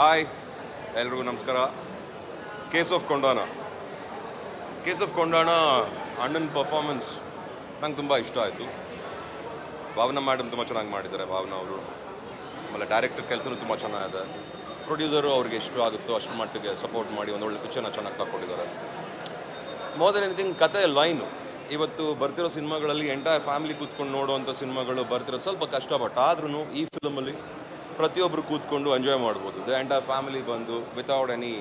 Hi, ಎಲ್ರಿಗೂ ನಮಸ್ಕಾರ. Case of Kondana case of Kondana ಅಣ್ಣನ ಪರ್ಫಾರ್ಮೆನ್ಸ್ ನಂಗೆ ತುಂಬ ಇಷ್ಟ ಆಯಿತು. ಭಾವನಾ ಮೇಡಮ್ ತುಂಬ ಚೆನ್ನಾಗಿ ಮಾಡಿದ್ದಾರೆ, ಭಾವನಾ ಅವರು. ಆಮೇಲೆ ಡೈರೆಕ್ಟರ್ ಕೆಲಸನೂ ತುಂಬ ಚೆನ್ನಾಗಿದೆ. ಪ್ರೊಡ್ಯೂಸರು ಅವ್ರಿಗೆ ಎಷ್ಟು ಆಗುತ್ತೋ ಅಷ್ಟು ಮಟ್ಟಿಗೆ ಸಪೋರ್ಟ್ ಮಾಡಿ ಒಂದು ಒಳ್ಳೆ ಪಿಕ್ಚರ್ನ ಚೆನ್ನಾಗಿ ತಗೊಂಡಿದ್ದಾರೆ ಮೋರ್ ಎನಿಥಿಂಗ್ ಕತೆ ಲೈನು ಇವತ್ತು ಬರ್ತಿರೋ ಸಿನಿಮಾಗಳಲ್ಲಿ ಎಂಟೈರ್ ಫ್ಯಾಮಿಲಿ ಕೂತ್ಕೊಂಡು ನೋಡುವಂಥ ಸಿನಿಮಾಗಳು ಬರ್ತಿರೋದು ಸ್ವಲ್ಪ ಕಷ್ಟ ಬಟ್ ಆದ್ರೂ ಈ ಫಿಲಮಲ್ಲಿ ಪ್ರತಿಯೊಬ್ಬರು ಕೂತ್ಕೊಂಡು ಎಂಜಾಯ್ ಮಾಡ್ಬೋದು. ದ ಆ ಫ್ಯಾಮಿಲಿ ಬಂದು ವಿತೌಟ್ ಎನಿ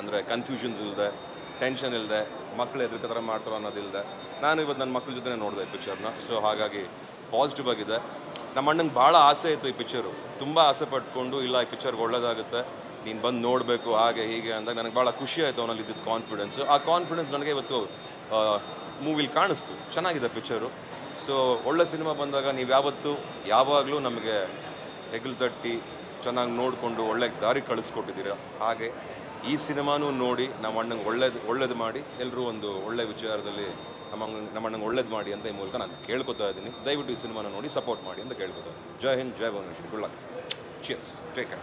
ಅಂದರೆ ಕನ್ಫ್ಯೂಷನ್ಸ್ ಇಲ್ಲದೆ ಟೆನ್ಷನ್ ಇಲ್ಲದೆ ಮಕ್ಕಳು ಎದುರು ಥರ ಮಾಡ್ತಾರೋ ಅನ್ನೋದಿಲ್ಲದೆ ನಾನು ಇವತ್ತು ನನ್ನ ಮಕ್ಕಳ ಜೊತೆ ನೋಡಿದೆ ಈ ಪಿಕ್ಚರ್ನ ಸೊ ಹಾಗಾಗಿ ಪಾಸಿಟಿವ್ ಆಗಿದೆ. ನಮ್ಮ ಅಣ್ಣಂಗೆ ಭಾಳ ಆಸೆ ಇತ್ತು ಈ ಪಿಕ್ಚರು ತುಂಬ ಆಸೆ ಪಟ್ಕೊಂಡು, ಇಲ್ಲ ಈ ಪಿಕ್ಚರ್ಗೆ ಒಳ್ಳೇದಾಗುತ್ತೆ, ನೀನು ಬಂದು ನೋಡಬೇಕು, ಹಾಗೆ ಹೀಗೆ ಅಂದಾಗ ನನಗೆ ಭಾಳ ಖುಷಿ ಆಯಿತು ಅವನಲ್ಲಿ ಇದ್ದಿದ್ದು ಕಾನ್ಫಿಡೆನ್ಸು ಆ ಕಾನ್ಫಿಡೆನ್ಸ್ ನನಗೆ ಇವತ್ತು ಮೂವಿಲಿ ಕಾಣಿಸ್ತು. ಚೆನ್ನಾಗಿದೆ ಪಿಕ್ಚರು ಸೊ ಒಳ್ಳೆ ಸಿನಿಮಾ ಬಂದಾಗ ನೀವು ಯಾವತ್ತೂ, ಯಾವಾಗಲೂ ನಮಗೆ ಹೆಗಲು ತಟ್ಟಿ ಚೆನ್ನಾಗಿ ನೋಡಿಕೊಂಡು ಒಳ್ಳೆ ದಾರಿ ಕಳಿಸ್ಕೊಟ್ಟಿದ್ದೀರ? ಹಾಗೆ ಈ ಸಿನಿಮಾನೂ ನೋಡಿ ನಮ್ಮ ಅಣ್ಣಂಗೆ ಒಳ್ಳೇದು ಒಳ್ಳೇದು ಮಾಡಿ ಎಲ್ಲರೂ ಒಂದು ಒಳ್ಳೆ ವಿಚಾರದಲ್ಲಿ ನಮ್ಮ ನಮ್ಮ ಅಣ್ಣಂಗೆ ಒಳ್ಳೇದು ಮಾಡಿ ಅಂತ ಈ ಮೂಲಕ ನಾನು ಕೇಳ್ಕೊತಾ ಇದ್ದೀನಿ. ದಯವಿಟ್ಟು ಈ ಸಿನಿಮಾನ ನೋಡಿ ಸಪೋರ್ಟ್ ಮಾಡಿ ಅಂತ ಕೇಳ್ಕೊತಾ ಇದ್ದೀನಿ. ಜೈ ಹಿಂದ್, ಜೈ Bhuvaneshwari good luck. Cheers take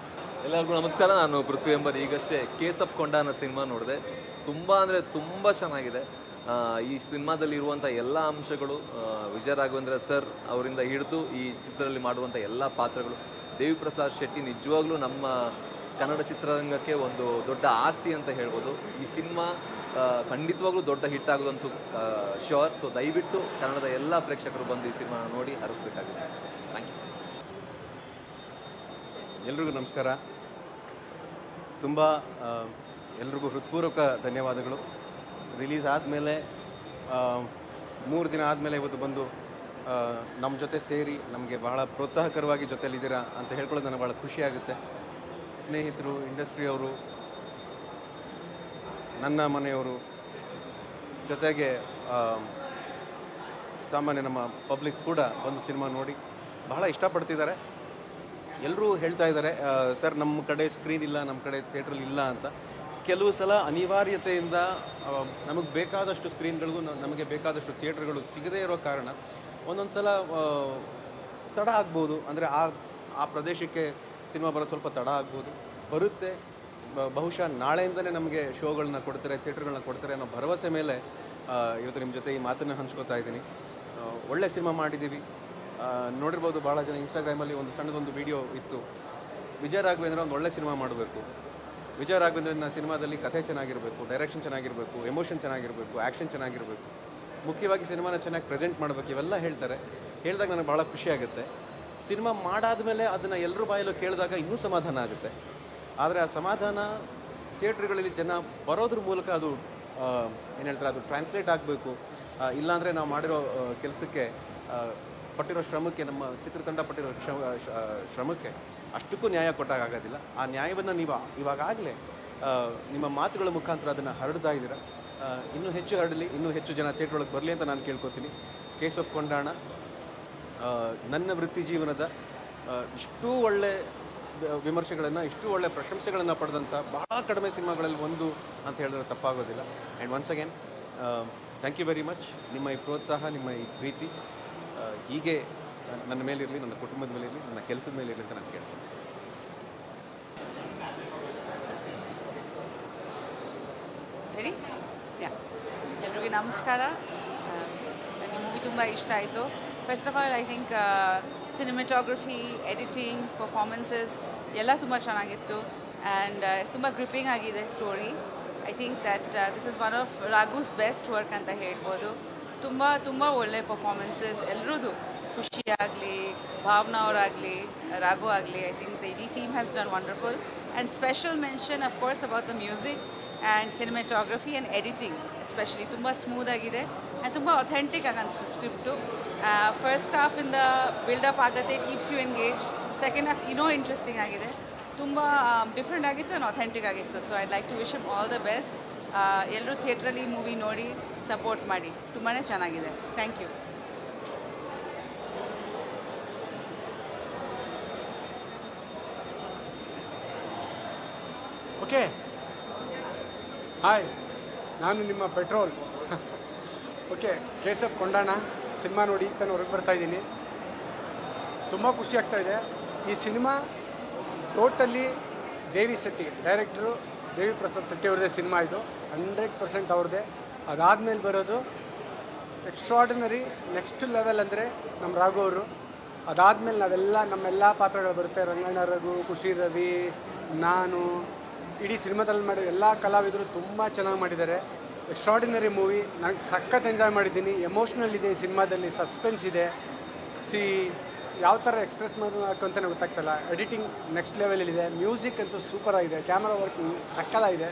ಎಲ್ಲರಿಗೂ ನಮಸ್ಕಾರ. ನಾನು ಪೃಥ್ವಿ ಎಂಬರ್ ಈಗಷ್ಟೇ ಕೇಸ್ ಆಫ್ ಕೊಂಡಾನ ಸಿನಿಮಾ ನೋಡಿದೆ. ತುಂಬ ಅಂದರೆ ತುಂಬ ಚೆನ್ನಾಗಿದೆ. ಈ ಸಿನಿಮಾದಲ್ಲಿ ಇರುವಂಥ ಎಲ್ಲ ಅಂಶಗಳು ವಿಜಯ ರಾಘವೇಂದ್ರ ಸರ್ ಅವರಿಂದ ಹಿಡಿದು ಈ ಚಿತ್ರದಲ್ಲಿ ಮಾಡುವಂಥ ಎಲ್ಲ ಪಾತ್ರಗಳು ದೇವಿ ಪ್ರಸಾದ್ ಶೆಟ್ಟಿ ನಿಜವಾಗ್ಲೂ ನಮ್ಮ ಕನ್ನಡ ಚಿತ್ರರಂಗಕ್ಕೆ ಒಂದು ದೊಡ್ಡ ಆಸ್ತಿ ಅಂತ ಹೇಳ್ಬೋದು. ಈ ಸಿನಿಮಾ ಖಂಡಿತವಾಗ್ಲೂ ದೊಡ್ಡ ಹಿಟ್ ಆಗೋದಂತೂ ಶ್ಯೂರ್ ಸೊ ದಯವಿಟ್ಟು ಕನ್ನಡದ ಎಲ್ಲ ಪ್ರೇಕ್ಷಕರು ಬಂದು ಈ ಸಿನಿಮಾ ನೋಡಿ ಹರಿಸ್ಬೇಕಾಗಿದೆ ಥ್ಯಾಂಕ್ ಯು ಎಲ್ರಿಗೂ ನಮಸ್ಕಾರ. ತುಂಬ ಎಲ್ರಿಗೂ ಹೃತ್ಪೂರ್ವಕ ಧನ್ಯವಾದಗಳು. ರಿಲೀಸ್ ಆದಮೇಲೆ ಮೂರು ದಿನ ಆದಮೇಲೆ ಇವತ್ತು ಬಂದು ನಮ್ಮ ಜೊತೆ ಸೇರಿ ನಮಗೆ ಬಹಳ ಪ್ರೋತ್ಸಾಹಕರವಾಗಿ ಜೊತೆಯಲ್ಲಿದ್ದೀರಾ ಅಂತ ಹೇಳ್ಕೊಳ್ಳೋದು ನನಗೆ ಭಾಳ ಖುಷಿಯಾಗುತ್ತೆ. ಸ್ನೇಹಿತರು ಇಂಡಸ್ಟ್ರಿಯವರು ನನ್ನ ಮನೆಯವರು, ಜೊತೆಗೆ ಸಾಮಾನ್ಯ ನಮ್ಮ ಪಬ್ಲಿಕ್ ಕೂಡ ಒಂದು ಸಿನಿಮಾ ನೋಡಿ ಬಹಳ ಇಷ್ಟಪಡ್ತಿದ್ದಾರೆ. ಎಲ್ಲರೂ ಹೇಳ್ತಾ ಇದ್ದಾರೆ ಸರ್ ನಮ್ಮ ಕಡೆ ಸ್ಕ್ರೀನ್ ಇಲ್ಲ ನಮ್ಮ ಕಡೆ ಥಿಯೇಟ್ರಲ್ಲಿ ಇಲ್ಲ ಅಂತ. ಕೆಲವು ಸಲ ಅನಿವಾರ್ಯತೆಯಿಂದ ನಮಗೆ ಬೇಕಾದಷ್ಟು ಸ್ಕ್ರೀನ್ಗಳಿಗೂ ನಮಗೆ ಬೇಕಾದಷ್ಟು ಥಿಯೇಟ್ರ್ಗಳು ಸಿಗದೇ ಇರೋ ಕಾರಣ ಒಂದೊಂದು ಸಲ ತಡ ಆಗ್ಬೋದು. ಅಂದರೆ ಆ ಆ ಪ್ರದೇಶಕ್ಕೆ ಸಿನಿಮಾ ಬರೋದು ಸ್ವಲ್ಪ ತಡ ಆಗ್ಬೋದು. ಬರುತ್ತೆ. ಬಹುಶಃ ನಾಳೆಯಿಂದಲೇ ನಮಗೆ ಶೋಗಳನ್ನ ಕೊಡ್ತಾರೆ, ಥಿಯೇಟ್ರ್ಗಳನ್ನ ಕೊಡ್ತಾರೆ ಅನ್ನೋ ಭರವಸೆ ಮೇಲೆ ಇವತ್ತು ನಿಮ್ಮ ಜೊತೆ ಈ ಮಾತನ್ನು ಹಂಚ್ಕೋತಾ ಇದ್ದೀನಿ. ಒಳ್ಳೆ ಸಿನಿಮಾ ಮಾಡಿದ್ದೀವಿ. ನೋಡಿರ್ಬೋದು ಭಾಳ ಜನ ಇನ್ಸ್ಟಾಗ್ರಾಮಲ್ಲಿ ಒಂದು ಸಣ್ಣದೊಂದು ವಿಡಿಯೋ ಇತ್ತು. ವಿಜಯ ರಾಘವೇಂದ್ರ ಒಂದು ಒಳ್ಳೆ ಸಿನಿಮಾ ಮಾಡಬೇಕು. ವಿಜಯ ರಾಘವೇಂದ್ರನ ಸಿನಿಮಾದಲ್ಲಿ ಕಥೆ ಚೆನ್ನಾಗಿರಬೇಕು, ಡೈರೆಕ್ಷನ್ ಚೆನ್ನಾಗಿರಬೇಕು, ಎಮೋಷನ್ ಚೆನ್ನಾಗಿರಬೇಕು, ಆ್ಯಕ್ಷನ್ ಚೆನ್ನಾಗಿರಬೇಕು. ಮುಖ್ಯವಾಗಿ ಸಿನಿಮಾನ ಚೆನ್ನಾಗಿ ಪ್ರೆಸೆಂಟ್ ಮಾಡಬೇಕು, ಇವೆಲ್ಲ ಹೇಳ್ತಾರೆ. ಹೇಳಿದಾಗ ನನಗೆ ಭಾಳ ಖುಷಿ ಆಗುತ್ತೆ. ಸಿನಿಮಾ ಮಾಡಾದ್ಮೇಲೆ ಅದನ್ನು ಎಲ್ಲರೂ ಬಾಯಲ್ಲೂ ಕೇಳಿದಾಗ ಇನ್ನೂ ಸಮಾಧಾನ ಆಗುತ್ತೆ. ಆದರೆ ಆ ಸಮಾಧಾನ ಥಿಯೇಟ್ರ್ಗಳಲ್ಲಿ ಜನ ಬರೋದ್ರ ಮೂಲಕ ಅದು ಏನು ಹೇಳ್ತಾರೆ, ಅದು ಟ್ರಾನ್ಸ್ಲೇಟ್ ಆಗಬೇಕು. ಇಲ್ಲಾಂದರೆ ನಾವು ಮಾಡಿರೋ ಕೆಲಸಕ್ಕೆ ಪಟ್ಟಿರೋ ಶ್ರಮಕ್ಕೆ, ನಮ್ಮ ಚಿತ್ರತಂಡ ಪಟ್ಟಿರೋ ಶ್ರಮ ಶ್ರಮಕ್ಕೆ ಅಷ್ಟಕ್ಕೂ ನ್ಯಾಯ ಕೊಟ್ಟಾಗೋದಿಲ್ಲ ಆ ನ್ಯಾಯವನ್ನು ನೀವು ಇವಾಗಾಗಲೇ ನಿಮ್ಮ ಮಾತುಗಳ ಮುಖಾಂತರ ಅದನ್ನು ಹರಡ್ತಾ ಇದ್ದೀರಾ? ಇನ್ನೂ ಹೆಚ್ಚು ಹರಡಲಿ, ಇನ್ನೂ ಹೆಚ್ಚು ಜನ ಥಿಯೇಟ್ರ್ ಒಳಗೆ ಬರಲಿ ಅಂತ ನಾನು ಕೇಳ್ಕೊತೀನಿ. ಕೇಸ್ ಆಫ್ ಕೊಂಡಾಣ ನನ್ನ ವೃತ್ತಿ ಜೀವನದ ಇಷ್ಟು ಒಳ್ಳೆ ವಿಮರ್ಶೆಗಳನ್ನು, ಇಷ್ಟು ಒಳ್ಳೆ ಪ್ರಶಂಸೆಗಳನ್ನು ಪಡೆದಂಥ ಭಾಳ ಕಡಿಮೆ ಸಿನಿಮಾಗಳಲ್ಲಿ ಒಂದು ಅಂತ ಹೇಳಿದ್ರೆ ತಪ್ಪಾಗೋದಿಲ್ಲ. And once again thank you very much ನಿಮ್ಮ ಈ ಪ್ರೋತ್ಸಾಹ, ನಿಮ್ಮ ಈ ಪ್ರೀತಿ ಹೀಗೆ ನನ್ನ ಮೇಲಿರಲಿ ನನ್ನ ಕುಟುಂಬದ ಮೇಲಿರಲಿ ನನ್ನ ಕೆಲಸದ ಮೇಲಿರಲಿ ಅಂತ ನಾನು ಕೇಳ್ತೀನಿ ರೆಡಿ ನಮಸ್ಕಾರ. ನನಗೆ ಮೂವಿ ತುಂಬ ಇಷ್ಟ ಆಯಿತು. First of all I think cinematography editing performances ಎಲ್ಲ ತುಂಬ ಚೆನ್ನಾಗಿತ್ತು. ಆ್ಯಂಡ್ ತುಂಬ ಗ್ರಿಪ್ಪಿಂಗ್ ಆಗಿದೆ story I think that this is one of Raghu's best work ಅಂತ ಹೇಳ್ಬೋದು. ತುಂಬ ತುಂಬ ಒಳ್ಳೆ ಪರ್ಫಾರ್ಮೆನ್ಸಸ್ ಎಲ್ಲರದು ಖುಷಿ ಆಗಲಿ, ಭಾವನಾ ಅವರಾಗಲಿ, ರಾಘು ಆಗಲಿ ಐ ಥಿಂಕ್ ದ ಇಡೀ team has done wonderful and special mention of course about the music and cinematography and editing especially ತುಂಬ ಸ್ಮೂತ್ ಆಗಿದೆ ಆ್ಯಂಡ್ ತುಂಬ ಅಥೆಂಟಿಕ್ ಆಗಿ ಅನಿಸ್ತು ಸ್ಕ್ರಿಪ್ಟು ಫಸ್ಟ್ ಹಾಫಿಂದ ಬಿಲ್ಡಪ್ ಆಗುತ್ತೆ keeps you engage second half ಇನ್ನೂ interesting ಆಗಿದೆ. ತುಂಬ ಡಿಫ್ರೆಂಟ್ ಆಗಿತ್ತು ಆ್ಯಂಡ್ ಅಥೆಂಟಿಕ್ ಆಗಿತ್ತು. So I like to wish all the best ಎಲ್ಲರೂ ಥಿಯೇಟ್ರಲ್ಲಿ ಮೂವಿ ನೋಡಿ ಸಪೋರ್ಟ್ ಮಾಡಿ. ತುಂಬಾ ಚೆನ್ನಾಗಿದೆ. ಥ್ಯಾಂಕ್ ಯು ಓಕೆ ಹಾಯ್ ನಾನು ನಿಮ್ಮ petrol. Okay case of Kondana, cinema ನೋಡಿ ತಾನು ಹೊರಗೆ ಬರ್ತಾ ಇದ್ದೀನಿ. ತುಂಬ ಖುಷಿ ಆಗ್ತಾ ಇದೆ. ಈ cinema totally Devi Shetty, director Devi Prasad Shetty ಅವ್ರದ್ದೇ ಸಿನಿಮಾ ಇದು. ಹಂಡ್ರೆಡ್ ಪರ್ಸೆಂಟ್ ಅವ್ರದ್ದೇ. ಅದಾದಮೇಲೆ ಬರೋದು ಎಕ್ಸ್ಟ್ರಾರ್ಡಿನರಿ ನೆಕ್ಸ್ಟ್ ಲೆವೆಲ್ ಅಂದರೆ ನಮ್ಮ ರಾಘು ಅವರು. ಅದಾದಮೇಲೆ ನಾವೆಲ್ಲ ನಮ್ಮೆಲ್ಲ ಪಾತ್ರಗಳು ಬರುತ್ತೆ. ರಂಗಣ್ಣ ರಘು, ಖುಷಿ ರವಿ, ನಾನು ಇಡೀ ಸಿನಿಮಾದಲ್ಲಿ ಮಾಡಿದ ಎಲ್ಲ ಕಲಾವಿದರು ತುಂಬ ಚೆನ್ನಾಗಿ ಮಾಡಿದ್ದಾರೆ. ಎಕ್ಸ್ಟ್ರಾಡಿನರಿ ಮೂವಿ ನಾನು ಸಖತ್ ಎಂಜಾಯ್ ಮಾಡಿದ್ದೀನಿ. ಎಮೋಷ್ನಲ್ ಇದೆ ಈ ಸಿನಿಮಾದಲ್ಲಿ ಸಸ್ಪೆನ್ಸ್ ಇದೆ. ಸಿ ಯಾವ ಥರ ಎಕ್ಸ್ಪ್ರೆಸ್ ಮಾಡಬೇಕು ಅಂತಲೇ ಗೊತ್ತಾಗ್ತಲ್ಲ. ಎಡಿಟಿಂಗ್ ನೆಕ್ಸ್ಟ್ ಲೆವೆಲಲ್ಲಿದೆ ಮ್ಯೂಸಿಕ್ ಅಂತೂ ಸೂಪರ್ ಆಗಿದೆ. ಕ್ಯಾಮ್ರಾ ವರ್ಕ್ ಸಕ್ಕದಾಗಿದೆ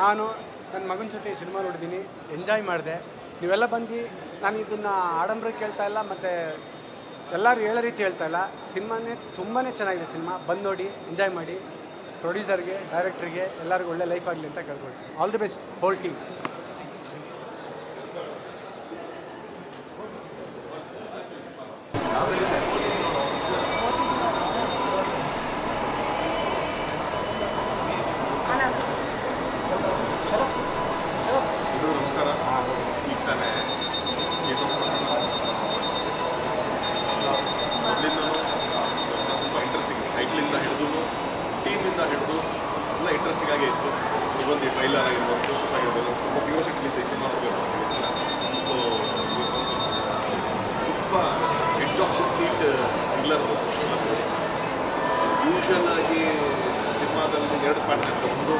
ನಾನು ನನ್ನ ಮಗನ ಜೊತೆ ಈ ಸಿನಿಮಾ ನೋಡಿದ್ದೀನಿ. ಎಂಜಾಯ್ ಮಾಡಿದೆ. ನೀವೆಲ್ಲ ಬಂದು ನಾನು ಇದನ್ನು ಆಡಂಬರ ಕೇಳ್ತಾ ಇಲ್ಲ, ಮತ್ತು ಎಲ್ಲರೂ ಹೇಳೋ ರೀತಿ ಹೇಳ್ತಾ ಇಲ್ಲ. ಸಿನಿಮಾನೇ ತುಂಬಾ ಚೆನ್ನಾಗಿದೆ ಸಿನಿಮಾ. ಬಂದು ನೋಡಿ ಎಂಜಾಯ್ ಮಾಡಿ. ಪ್ರೊಡ್ಯೂಸರ್ಗೆ ಡೈರೆಕ್ಟ್ರಿಗೆ ಎಲ್ಲರಿಗೂ ಒಳ್ಳೆ ಲೈಫ್ ಆಗಲಿ ಅಂತ ಕೇಳ್ಕೊಳ್ತೀನಿ. All the best whole team ನಮಸ್ಕಾರ ಈಗ ತಾನೇ ಕೇಸ್ ಆಫ್ ಮೊದಲಿಂದ ತುಂಬ ಇಂಟ್ರೆಸ್ಟಿಂಗ್ ಟೈಟ್ಲಿಂದ ಹಿಡಿದು ಟೀಮಿಂದ ಹಿಡಿದು ಎಲ್ಲ ಇಂಟ್ರೆಸ್ಟಿಂಗ್ ಆಗೇ ಇತ್ತು ಇವೊಂದು ಈ ಟ್ರೈಲರ್ ಆಗಿರ್ಬೋದು ಪೋಸ್ಟರ್ಸ್ ಆಗಿರ್ಬೋದು ತುಂಬ ಕ್ಯೂರಿಯಾಸಿಟಿ ಈ ಸಿನಿಮಾ ಸೊ ತುಂಬ edge of the seat thriller usual ಆಗಿ ಸಿನಿಮಾದಲ್ಲಿ ಎರಡು ಪಾರ್ಟ್ ಇರುತ್ತೆ ಒಂದು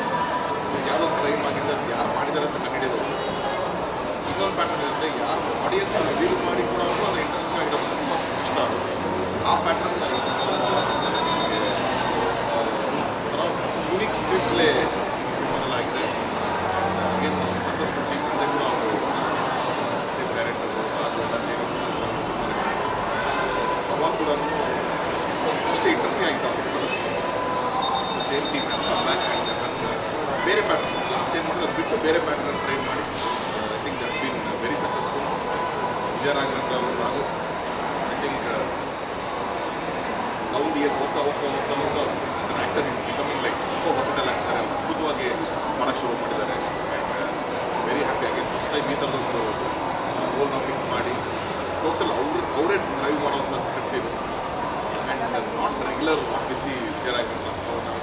ಯಾವುದೋ ಕ್ರೈಮ್ ಆಗಿದೆ ಅದು ಯಾರು ಮಾಡಿದ್ದಾರೆ ಅಂತ ಕಂಡುಹಿಡಿಯೋದು ಇನ್ನೊಂದು ಪ್ಯಾಟರ್ನ್ ಇರುತ್ತೆ ಯಾರು ಆಡಿಯನ್ಸ್ ರಿವೀಲ್ ಮಾಡಿ ಕೂಡ ಅದು ಇಂಟ್ರೆಸ್ಟಿಂಗ್ ಆಗಿರೋದು ತುಂಬ ಕಷ್ಟ ಅದು ಆ ಪ್ಯಾಟರ್ನ್ ಯೂನಿಕ್ ಸ್ಕ್ರಿಪ್ಟ್ ಪ್ಲೇ ಸಿನಿಮಾದಲ್ಲಿ ಆಗಿದೆ ಏನು ಸಕ್ಸಸ್ಫುಲ್ ಟೀಮ್ ಮುಂದೆ ಕೂಡ ಅವರು ಸೇಮ್ ಡೈರೆಕ್ಟರ್ ಅದೆಲ್ಲ ಸೇರಿ ಸಿನಿಮಾ ಅವಾಗ ಕೂಡ ಅಷ್ಟೇ ಇಂಟ್ರೆಸ್ಟಿಂಗ್ ಆಗಿತ್ತು ಆ ಸಿನಿಮಾದಲ್ಲಿ ಸೊ ಸೇಮ್ ಟೀಮ್ ಬ್ಯಾಕ್ ಬೇರೆ ಪ್ಯಾಟರ್ನ್ ಲಾಸ್ಟ್ ಏನು ಮಾಡಿದ್ರು ಬಿಟ್ಟು ಬೇರೆ ಪ್ಯಾಟರ್ನ್ ಟ್ರೈ ಮಾಡಿ I think that been very successful Vijayaraghavendra ಅವರು ಹಾಗೂ I think down the years ಹೋಗ್ತಾ ಹೋಗ್ತಾ ಹೋಗ್ತಾ ಹೋಗ್ತಾ ಆ್ಯಕ್ಟರ್ ಈಸ್ ಬಿಕಮಿಂಗ್ ಲೈಕ್ ತುಂಬ ಹೊಸಟೆಲ್ಲ ಆಗ್ತಾರೆ ಅದ್ಭುತವಾಗಿ ಮಾಡೋಕ್ಕೆ ಶುರು ಮಾಡಿದ್ದಾರೆ. ವೆರಿ ಹ್ಯಾಪಿ ಆಗಿ ಫಸ್ಟ್ ಟೈಮ್ ಈ ಥರದೊಂದು ರೋಲ್ನ ಪಿಕ್ ಮಾಡಿ ಟೋಟಲ್ ಅವ್ರು, ಅವರೇ ಡ್ರೈವ್ ಮಾಡೋವಂಥ ಸ್ಕ್ರಿಪ್ಟ್ ಇದು. ಆ್ಯಂಡ್ ನಾಟ್ ರೆಗ್ಯುಲರ್ ಬಿಸಿ ವಿಜಯರಾಘವೇಂದ್ರ ನಾವು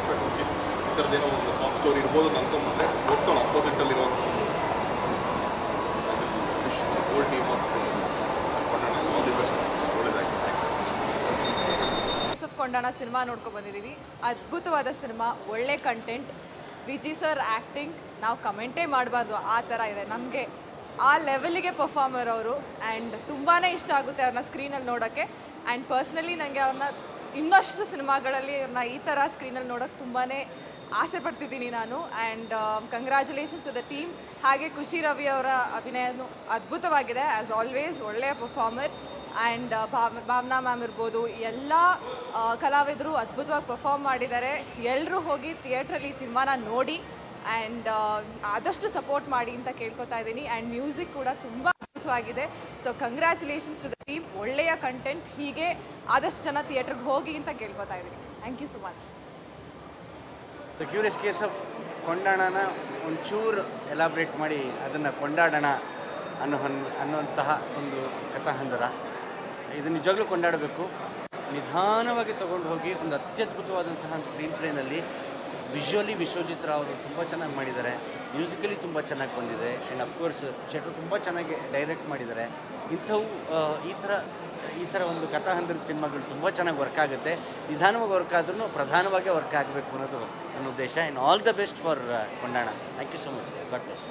ಎಕ್ಸ್ಪೆಕ್ಟ್ ಮಾಡ್ತೀವಿ ಈ ಥರದ್ದೇನೋ ಒಂದು ಟಾಪ್ ಸ್ಟೋರಿ ಇರ್ಬೋದು ಅಂತ ಅನ್ಕೊಂಡ್ಬಂದ್ರೆ ಒಟ್ಟು ಅಪೋಸಿಟಲ್ಲಿರೋ old team of all the best ಒಳ್ಳೆಯದಾಗಿ ಕೊಂಡಾಣ ಸಿನಿಮಾ ನೋಡ್ಕೊಂಡು ಬಂದಿದ್ದೀವಿ ಅದ್ಭುತವಾದ ಸಿನಿಮಾ ಒಳ್ಳೆ ಕಂಟೆಂಟ್ ವಿಜಿ ಸರ್ ಆ್ಯಕ್ಟಿಂಗ್ ನಾವು ಕಮೆಂಟೇ ಮಾಡಬಾರ್ದು, ಆ ಥರ ಇದೆ. ನಮಗೆ ಆ ಲೆವೆಲಿಗೆ ಪರ್ಫಾರ್ಮರ್ ಅವರು ಆ್ಯಂಡ್ ತುಂಬಾ ಇಷ್ಟ ಆಗುತ್ತೆ ಅವ್ರನ್ನ ಸ್ಕ್ರೀನಲ್ಲಿ ನೋಡೋಕ್ಕೆ ಆ್ಯಂಡ್ ಪರ್ಸ್ನಲಿ ನನಗೆ ಅವ್ರನ್ನ ಇನ್ನಷ್ಟು ಸಿನಿಮಾಗಳಲ್ಲಿ ಇವ್ರನ್ನ ಈ ಥರ ಸ್ಕ್ರೀನಲ್ಲಿ ನೋಡೋಕ್ಕೆ ತುಂಬಾ ಆಸೆ ಪಡ್ತಿದ್ದೀನಿ ನಾನು. And congratulations to the team ಹಾಗೆ ಖುಷಿ ರವಿ ಅವರ ಅಭಿನಯನೂ ಅದ್ಭುತವಾಗಿದೆ ಆ್ಯಸ್ ಆಲ್ವೇಸ್ ಒಳ್ಳೆಯ performer and Bhava, Bhavana ma'am ಇರ್ಬೋದು ಎಲ್ಲ ಕಲಾವಿದರು ಅದ್ಭುತವಾಗಿ ಪರ್ಫಾರ್ಮ್ ಮಾಡಿದ್ದಾರೆ. ಎಲ್ಲರೂ ಹೋಗಿ ಥಿಯೇಟ್ರಲ್ಲಿ ಸಿನಿಮಾನ ನೋಡಿ ಆ್ಯಂಡ್ ಆದಷ್ಟು ಸಪೋರ್ಟ್ ಮಾಡಿ ಅಂತ ಕೇಳ್ಕೊತಾ ಇದ್ದೀನಿ. ಆ್ಯಂಡ್ ಮ್ಯೂಸಿಕ್ ಕೂಡ ತುಂಬ ಅದ್ಭುತವಾಗಿದೆ. So congratulations to the team ಒಳ್ಳೆಯ ಕಂಟೆಂಟ್ ಹೀಗೆ ಆದಷ್ಟು ಜನ ಥಿಯೇಟ್ರಿಗೆ ಹೋಗಿ ಅಂತ ಕೇಳ್ಕೊತಾ ಇದ್ದೀನಿ. Thank you so much the curious case of ಕೊಂಡಾಣನ ಒಂಚೂರು ಎಲಾಬ್ರೇಟ್ ಮಾಡಿ ಅದನ್ನು ಕೊಂಡಾಡೋಣ ಅನ್ನೋ ಅನ್ನುವಂತಹ ಒಂದು ಕಥಾಹಂದರ. ಇದು ನಿಜವಾಗ್ಲೂ ಕೊಂಡಾಡಬೇಕು. ನಿಧಾನವಾಗಿ ತಗೊಂಡು ಹೋಗಿ ಒಂದು ಅತ್ಯದ್ಭುತವಾದಂತಹ ಸ್ಕ್ರೀನ್ ಪ್ಲೇನಲ್ಲಿ ವಿಜುವಲಿ ವಿಶ್ವಜಿತ್ ರಾವ್ ಅವರು ತುಂಬ ಚೆನ್ನಾಗಿ ಮಾಡಿದ್ದಾರೆ. ಮ್ಯೂಸಿಕಲಿ ತುಂಬ ಚೆನ್ನಾಗಿ ಬಂದಿದೆ. ಆ್ಯಂಡ್ ಅಫ್ಕೋರ್ಸ್ ಶೆಟ್ರು ತುಂಬ ಚೆನ್ನಾಗಿ ಡೈರೆಕ್ಟ್ ಮಾಡಿದ್ದಾರೆ. ಇಂಥವು ಈ ಥರ ಈ ಥರ ಒಂದು ಕಥಾಹಂದರದ ಸಿನಿಮಾಗಳು ತುಂಬ ಚೆನ್ನಾಗಿ ವರ್ಕ್ ಆಗುತ್ತೆ. ನಿಧಾನವಾಗಿ ವರ್ಕ್ ಆದ್ರೂ ಪ್ರಧಾನವಾಗಿ ವರ್ಕ್ ಆಗಬೇಕು ಅನ್ನೋದು ನನ್ನ ಉದ್ದೇಶ. And all the best for Kondana thank you so much God bless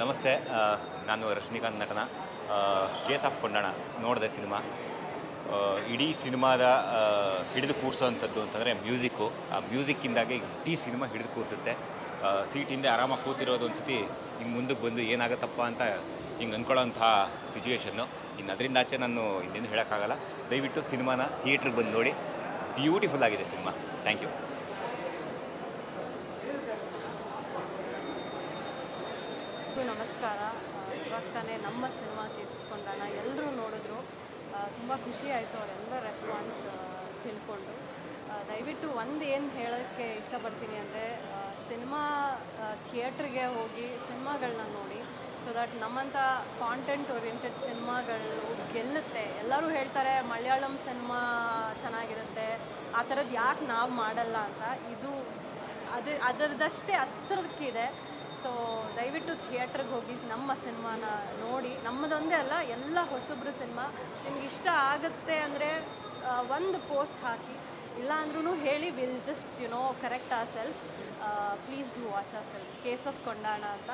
ನಮಸ್ತೆ. ನಾನು ರಶ್ಮಿಕಾಂತ್ ನಟನ. ಕೇಸ್ ಆಫ್ ಕೊಂಡಣ ನೋಡಿದೆ ಸಿನಿಮಾ. ಇಡೀ ಸಿನಿಮಾದ ಹಿಡಿದು ಕೂರಿಸೋವಂಥದ್ದು ಅಂತಂದರೆ ಮ್ಯೂಸಿಕ್ಕು. ಆ ಮ್ಯೂಸಿಕ್ಕಿಂದಾಗಿ ಇಡೀ ಸಿನಿಮಾ ಹಿಡಿದು ಕೂರಿಸುತ್ತೆ. ಸೀಟಿಂದ ಆರಾಮಾಗಿ ಕೂತಿರೋದು ಒಂದು ಸತಿ ಹಿಂಗೆ ಮುಂದಕ್ಕೆ ಬಂದು ಏನಾಗುತ್ತಪ್ಪ ಅಂತ ಹಿಂಗೆ ಅಂದ್ಕೊಳ್ಳೋಂಥ ಸಿಚುವೇಷನ್ನು ಇನ್ನು ಅದರಿಂದ ಆಚೆ ನಾನು ಇನ್ನೇನು ಹೇಳೋಕ್ಕಾಗಲ್ಲ. ದಯವಿಟ್ಟು ಸಿನಿಮಾನ ಥಿಯೇಟ್ರಿಗೆ ಬಂದು ನೋಡಿ. ಬ್ಯೂಟಿಫುಲ್ ಆಗಿದೆ ಸಿನಿಮಾ. Thank you. ನಮಸ್ಕಾರ. ಆ, ತಾನೇ ನಮ್ಮ ಸಿನಿಮಾ ಕೇಸಿಸ್ಕೊಂಡಾಣ ಎಲ್ಲರೂ ನೋಡಿದ್ರು. ತುಂಬ ಖುಷಿ ಆಯಿತು ಅವರೆಲ್ಲ ರೆಸ್ಪಾನ್ಸ್ ತಿಳ್ಕೊಂಡು. ದಯವಿಟ್ಟು ಒಂದು ಏನು ಹೇಳೋಕ್ಕೆ ಇಷ್ಟಪಡ್ತೀನಿ ಅಂದರೆ ಸಿನಿಮಾ ಥಿಯೇಟ್ರಿಗೆ ಹೋಗಿ ಸಿನಿಮಾಗಳನ್ನ ನೋಡಿ. ಸೊ ದಟ್ ನಮ್ಮಂಥ ಕಾಂಟೆಂಟ್ ಓರಿಯೆಂಟೆಡ್ ಸಿನಿಮಾಗಳು ಗೆಲ್ಲುತ್ತೆ. ಎಲ್ಲರೂ ಹೇಳ್ತಾರೆ ಮಲಯಾಳಂ ಸಿನಿಮಾ ಚೆನ್ನಾಗಿರುತ್ತೆ. ಆ ಥರದ್ದು ಯಾಕೆ ನಾವು ಮಾಡಲ್ಲ? ಅಂತ. ಇದು ಅದು ಅದರದಷ್ಟೇ ಹತ್ರದಕ್ಕಿದೆ ಸೊ ದಯವಿಟ್ಟು ಥಿಯೇಟ್ರಿಗೆ ಹೋಗಿ ನಮ್ಮ ಸಿನಿಮಾನ ನೋಡಿ. ನಮ್ಮದೊಂದೇ ಅಲ್ಲ, ಎಲ್ಲ ಹೊಸಬ್ರು ಸಿನಿಮಾ. ನಿಮ್ಗೆ ಇಷ್ಟ ಆಗುತ್ತೆ ಅಂದರೆ ಒಂದು ಪೋಸ್ಟ್ ಹಾಕಿ. ಇಲ್ಲ ಅಂದ್ರೂ ಹೇಳಿ will just you know correct a self please do watch a film case of Kondana ಅಂತ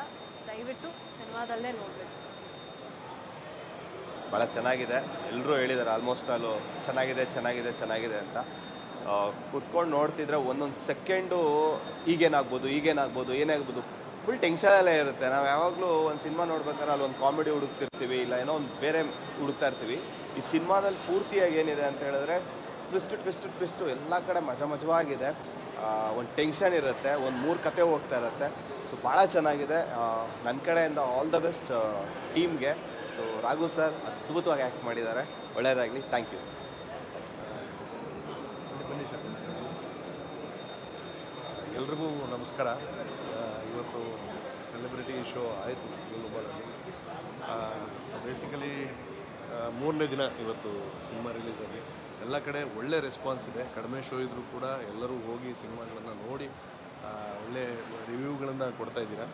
ದಯವಿಟ್ಟು ಸಿನಿಮಾದಲ್ಲೇ ನೋಡಬೇಕು. ಭಾಳ ಚೆನ್ನಾಗಿದೆ. ಎಲ್ಲರೂ ಹೇಳಿದ್ದಾರೆ ಆಲ್ಮೋಸ್ಟ್ ಅಲ್ಲೂ ಚೆನ್ನಾಗಿದೆ ಚೆನ್ನಾಗಿದೆ ಚೆನ್ನಾಗಿದೆ ಅಂತ. ಕುತ್ಕೊಂಡು ನೋಡ್ತಿದ್ರೆ ಒಂದೊಂದು ಸೆಕೆಂಡು ಈಗೇನಾಗ್ಬೋದು ಈಗೇನಾಗ್ಬೋದು ಏನಾಗ್ಬೋದು ಫುಲ್ ಟೆನ್ಷನಲ್ಲೇ ಇರುತ್ತೆ. ನಾವು ಯಾವಾಗಲೂ ಒಂದು ಸಿನಿಮಾ ನೋಡ್ಬೇಕಾದ್ರೆ ಅಲ್ಲಿ ಒಂದು ಕಾಮಿಡಿ ಹುಡುಕ್ತಿರ್ತೀವಿ, ಇಲ್ಲ ಏನೋ ಒಂದು ಬೇರೆ ಹುಡುಕ್ತಾ ಇರ್ತೀವಿ. ಈ ಸಿನಿಮಾದಲ್ಲಿ ಪೂರ್ತಿಯಾಗಿ ಏನಿದೆ ಅಂತ ಹೇಳಿದ್ರೆ ಟ್ವಿಸ್ಟ್ ಟ್ವಿಸ್ಟ್ ಟ್ವಿಸ್ಟು ಎಲ್ಲ ಕಡೆ ಮಜಾ ಮಜವಾಗಿದೆ. ಒಂದು ಟೆನ್ಷನ್ ಇರುತ್ತೆ, ಒಂದು ಮೂರು ಕತೆ ಹೋಗ್ತಾ ಇರುತ್ತೆ. ಸೊ ಭಾಳ ಚೆನ್ನಾಗಿದೆ. ನನ್ನ ಕಡೆಯಿಂದ ಆಲ್ ದ ಬೆಸ್ಟ್ ಟೀಮ್ಗೆ ಸೊ ರಾಘು ಸರ್ ಅದ್ಭುತವಾಗಿ ಆ್ಯಕ್ಟ್ ಮಾಡಿದ್ದಾರೆ. ಒಳ್ಳೆಯದಾಗಲಿ ಥ್ಯಾಂಕ್ ಯು ಎಲ್ರಿಗೂ ನಮಸ್ಕಾರ. ಇವತ್ತು ಸೆಲೆಬ್ರಿಟಿ ಶೋ ಆಯಿತು ಗುಲ್ಬರ್ಗಲ್ಲಿ ಬೇಸಿಕಲಿ ಮೂರನೇ ದಿನ ಇವತ್ತು ಸಿನಿಮಾ ರಿಲೀಸ್ ಎಲ್ಲ ಕಡೆ ಒಳ್ಳೆ ರೆಸ್ಪಾನ್ಸ್ ಇದೆ. ಕಡಿಮೆ ಶೋ ಇದ್ದರೂ ಕೂಡ ಎಲ್ಲರೂ ಹೋಗಿ ಸಿನಿಮಾಗಳನ್ನು ನೋಡಿ ಒಳ್ಳೆ ರಿವ್ಯೂಗಳನ್ನು ಕೊಡ್ತಾ ಇದ್ದೀರಾ.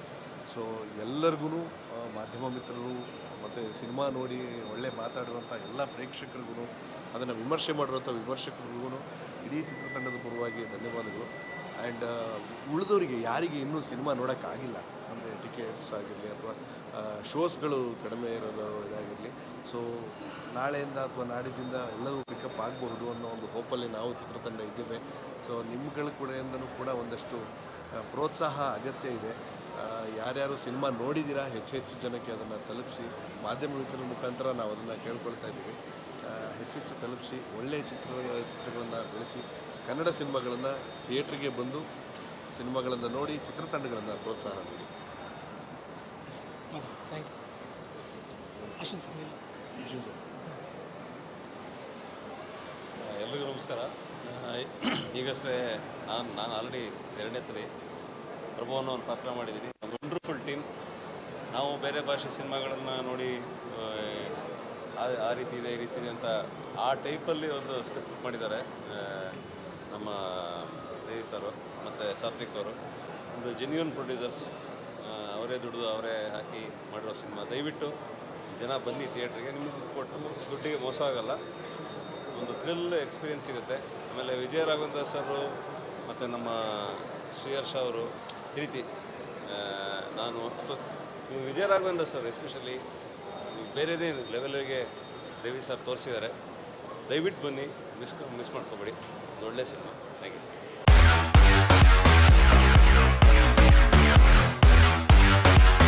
ಸೊ ಎಲ್ಲರಿಗೂ ಮಾಧ್ಯಮ ಮಿತ್ರರು ಮತ್ತು ಸಿನಿಮಾ ನೋಡಿ ಒಳ್ಳೆ ಮಾತಾಡುವಂಥ ಎಲ್ಲ ಪ್ರೇಕ್ಷಕರಿಗೂ ಅದನ್ನು ವಿಮರ್ಶೆ ಮಾಡಿರುವಂಥ ವಿಮರ್ಶಕರಿಗೂ ಇಡೀ ಚಿತ್ರತಂಡದ ಪರವಾಗಿ ಧನ್ಯವಾದಗಳು. ಆ್ಯಂಡ್ ಉಳಿದವರಿಗೆ ಯಾರಿಗೆ ಇನ್ನೂ ಸಿನಿಮಾ ನೋಡೋಕ್ಕಾಗಿಲ್ಲ, ಅಂದರೆ ಟಿಕೆಟ್ಸ್ ಆಗಿರಲಿ ಅಥವಾ ಶೋಸ್ಗಳು ಕಡಿಮೆ ಇರೋದು ಇದಾಗಿರಲಿ. ಸೊ ನಾಳೆಯಿಂದ ಅಥವಾ ನಾಡಿದ್ದಿಂದ ಎಲ್ಲವೂ ಪಿಕಪ್ ಆಗಬಹುದು ಅನ್ನೋ ಒಂದು ಹೋಪಲ್ಲಿ ನಾವು ಚಿತ್ರತಂಡ ಇದ್ದೇವೆ. ಸೊ ನಿಮ್ಗಳ ಕಡೆಯಿಂದನೂ ಕೂಡ ಒಂದಷ್ಟು ಪ್ರೋತ್ಸಾಹ ಅಗತ್ಯ ಇದೆ. ಯಾರ್ಯಾರು ಸಿನಿಮಾ ನೋಡಿದ್ದೀರಾ ಹೆಚ್ಚು ಹೆಚ್ಚು ಜನಕ್ಕೆ ಅದನ್ನು ತಲುಪಿಸಿ ಮಾಧ್ಯಮ ಮಿತ್ರರ ಮುಖಾಂತರ ನಾವು ಅದನ್ನು ಕೇಳ್ಕೊಳ್ತಾ ಇದ್ದೀವಿ. ಹೆಚ್ಚೆಚ್ಚು ತಲುಪಿಸಿ ಒಳ್ಳೆಯ ಚಿತ್ರ, ಚಿತ್ರಗಳನ್ನು ಬೆಳೆಸಿ ಕನ್ನಡ ಸಿನಿಮಾಗಳನ್ನು ಥಿಯೇಟ್ರಿಗೆ ಬಂದು ಸಿನಿಮಾಗಳನ್ನು ನೋಡಿ ಚಿತ್ರತಂಡಗಳನ್ನು ಪ್ರೋತ್ಸಾಹ ನೀಡಿ. ಎಲ್ರಿಗೂ ನಮಸ್ಕಾರ. ಈಗಷ್ಟೇ ನಾನು ನಾನು ಆಲ್ರೆಡಿ ಎರಡನೇ ಸರಿ ಪ್ರಭು ಅನ್ನೋ ಒಂದು ಪಾತ್ರ ಮಾಡಿದ್ದೀನಿ. ಒಂದು ವಂಡರ್ಫುಲ್ ಟೀಮ್ ನಾವು ಬೇರೆ ಭಾಷೆ ಸಿನಿಮಾಗಳನ್ನು ನೋಡಿ ಆ, ರೀತಿ ಇದೆ ಈ ರೀತಿ ಇದೆ ಅಂತ ಆ ಟೈಪಲ್ಲಿ ಒಂದು ಸ್ಕ್ರಿಪ್ಟ್ ಮಾಡಿದ್ದಾರೆ. ನಮ್ಮ ದೇವಿ ಸರು ಮತ್ತು ಸಾತ್ವಿಕ್ ಅವರು ಒಂದು ಜೆನ್ಯೂನ್ ಪ್ರೊಡ್ಯೂಸರ್ಸ್ ಅವರೇ ದುಡಿದು ಅವರೇ ಹಾಕಿ ಮಾಡಿರೋ ಸಿನಿಮಾ. ದಯವಿಟ್ಟು ಜನ ಬನ್ನಿ ಥಿಯೇಟ್ರಿಗೆ ನಿಮಗೆ ಕೊಟ್ಟು ದುಡ್ಡಿಗೆ ಮೋಸ ಆಗೋಲ್ಲ. ಒಂದು ಥ್ರಿಲ್ ಎಕ್ಸ್ಪೀರಿಯನ್ಸ್ ಸಿಗುತ್ತೆ. ಆಮೇಲೆ ವಿಜಯ ರಾಘವೇಂದ್ರ ಸರು ಮತ್ತು ನಮ್ಮ ಶ್ರೀಹರ್ಷ ಅವರು, ಈ ರೀತಿ ನಾನು ನೀವು ವಿಜಯ ರಾಘವೇಂದ್ರ ಸರ್ ಎಸ್ಪೆಷಲಿ ಬೇರೆದೇ ಲೆವೆಲ್ಗೆ ದೇವಿ ಸರ್ ತೋರಿಸಿದ್ದಾರೆ. ದಯವಿಟ್ಟು ಬನ್ನಿ ಮಿಸ್ ಮಿಸ್ ಮಾಡ್ಕೊಬೇಡಿ. ಒಳ್ಳೆ ಸಿನಿಮಾ. Thank you